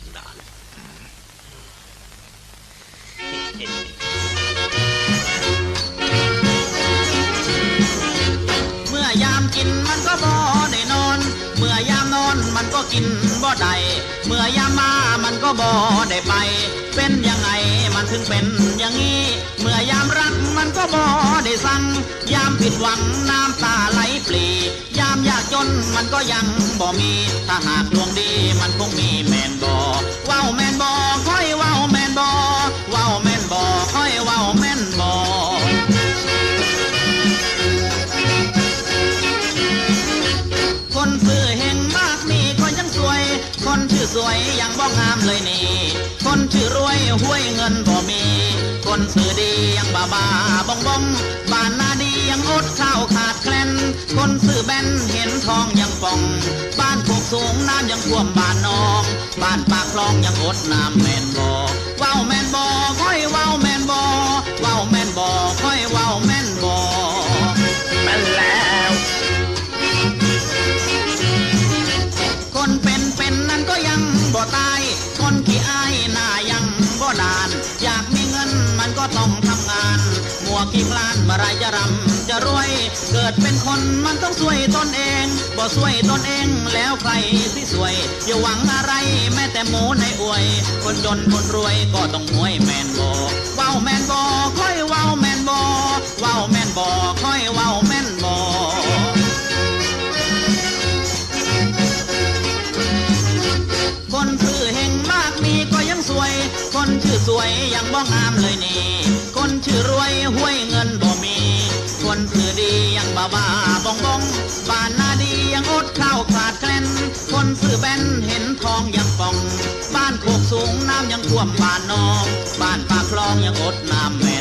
สันดานเมื่อยามกินมันก็บ่ได้นอน เมื่อยามนอนมันก็กินบ่ได้ เมื่อยามมามันก็บ่ได้ไป เป็นยังไงมันถึงเป็นอย่างนี้ เมื่อยามรักมันก็บ่ได้สั่ง ยามผิดหวังน้ำตาไหลปลี ยามยากจนมันก็ยังบ่มี ถ้าหากดวงดีมันคงมี งบ่งามเลยนี่ คนชื่อรวยห้วยเงินบ่มี คนซื่อดียังบ้าบ้าบองบองบ้านนาดียังอดข้าวขาดแคลน คนซื่อแบนเห็นทองยังป่อง บ้านพวกสูงน้ำยังท่วมบ้านนอง บ้านปากคลองยังอดน้ำแม่นบ่ มัวขี้คลานเมื่อไรจะรำจะรวย เกิดเป็นคนมันต้องช่วยตนเองบ่ช่วยตนเองแล้วใครที่สวย อย่าหวังอะไรแม้แต่หมูในอวย คนจนคนรวยก็ต้องมวยแมนบอก วยคนชื่อสวยยังบ้องงามเลยนี่ คนชื่อรวยห้วยเงินบ่มี คนชื่อดียังบ้าบ้าบองบ้องบ้านนาดียังอดข้าวขาดแคลนคนชื่อแบนเห็นทองยังป่อง บ้านโคกสูงน้ำยังท่วมบ้านนองบ้านปากคลองยังอดน้ำแม่